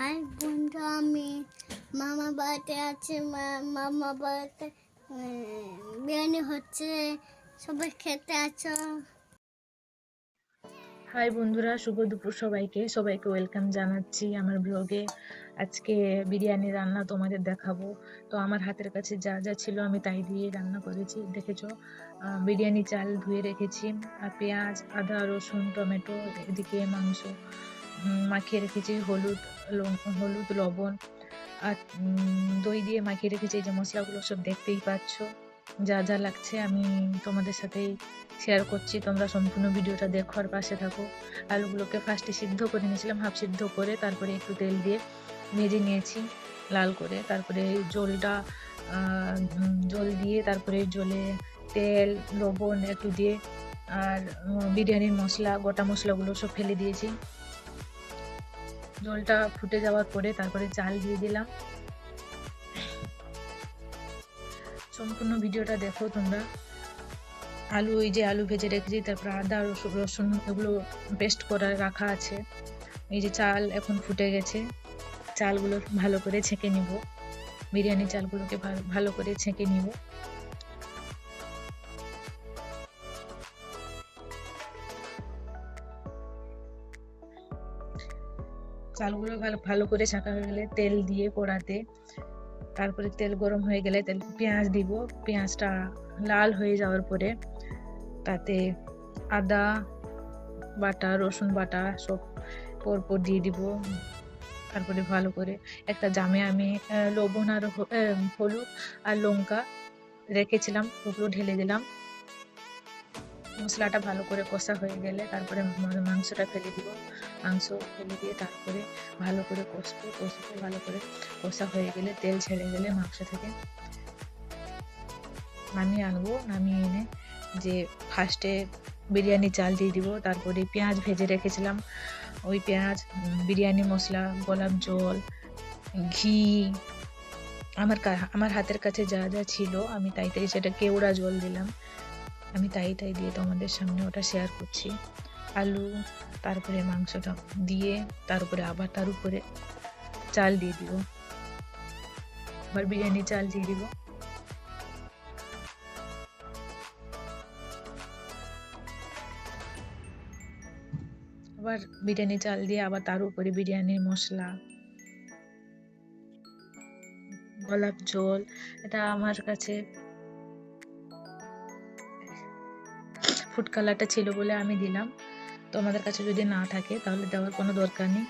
High বন্ধু, আমি মামা বাড়িতে আছে। মামা বাড়িতে বিরিয়ানি হচ্ছে। সবাই খেতে আছো? হাই বন্ধুরা, শুভ দুপুর সবাইকে। সবাইকে ওয়েলকাম জানাচ্ছি আমার ব্লগে। আজকে বিরিয়ানি রান্না তোমাদের দেখাবো। তো আমার হাতের কাছে যা যা ছিল আমি তাই দিয়ে রান্না করেছি, দেখেছ? বিরিয়ানি চাল ধুয়ে রেখেছি। আর পেঁয়াজ, আদা, রসুন, টমেটো, এদিকে মাংস। মাখিয়ে রেখেছি হলুদ হলুদ, লবণ আর দই দিয়ে মাখিয়ে রেখেছি যে মশলাগুলো সব দেখতেই পাচ্ছ। যা যা লাগছে আমি তোমাদের সাথেই শেয়ার করছি। তোমরা সম্পূর্ণ ভিডিওটা দেখো আর পাশে থাকো। আলুগুলোকে ফার্স্টে সিদ্ধ করে নিয়েছিলাম হাফ সিদ্ধ করে তারপরে একটু তেল দিয়ে ভেজে নিয়েছি লাল করে। তারপরে জলটা জল দিয়ে তারপরে জলে তেল, লবণ একটু দিয়ে আর বিরিয়ানির মশলা, গোটা মশলাগুলো সব ফেলে দিয়েছি। জলটা ফুটে যাওয়ার পরে তারপরে চাল দিয়ে দিলাম। সম্পূর্ণ ভিডিওটা দেখো তোমরা। আলু ওই যে আলু ভেজে রেখেছি, তারপর আদা, রসুন রসুন, এগুলো পেস্ট করা রাখা আছে। এই যে চাল এখন ফুটে গেছে, চালগুলো ভালো করে ছেঁকে নিব। বিরিয়ানি চালগুলোকে ভালো- ভালো করে ছেঁকে নিব। চালগুলো ভালো ভালো করে ছাঁকা হয়ে গেলে তেল দিয়ে কড়াতে, তারপরে তেল গরম হয়ে গেলে তেল, পেঁয়াজ দিব, পেঁয়াজটা লাল হয়ে যাওয়ার পরে তাতে আদা বাটা, রসুন বাটা সব পরপর দিয়ে দিব। তারপরে ভালো করে একটা জামে আমি লবণ আর হলুদ আর লঙ্কা রেখেছিলাম, ওগুলো ঢেলে দিলাম। মশলাটা ভালো করে কষা হয়ে গেলে তারপরে মাংসটা ফেলে দিব। মাংস ফেলে দিয়ে তারপরে ভালো করে কষবো। কষতে ভালো করে কষা হয়ে গেলে তেল ছেড়ে গেলে মাংস থেকে নামিয়ে আনব। নামিয়ে এনে যে ফার্স্টে বিরিয়ানি চাল দিয়ে দিব, তারপরে পেঁয়াজ ভেজে রেখেছিলাম। ওই পেঁয়াজ, বিরিয়ানি মশলা, গোলাপ জল, ঘি, আমার আমার হাতের কাছে যা যা ছিল আমি তাই তাই সেটা কেওড়া জল দিলাম। আমি তাই তাই দিয়ে তোমাদের সামনে ওটা শেয়ার করছি। আলু, তারপরে মাংসটা দিয়ে, তারপরে আবার তার উপরে চাল দিয়ে দিব। আবার বিরিয়ানি চাল দিয়ে দিব। আবার বিরিয়ানি চাল দিয়ে আবার তার উপরে বিরিয়ানির মশলা, গোলাপ জল, এটা আমার কাছে ফুড কালারটা ছিল বলে আমি দিলাম। তোমাদের কাছে যদি না থাকে, তাহলে দেওয়ার কোনো দরকার নেই।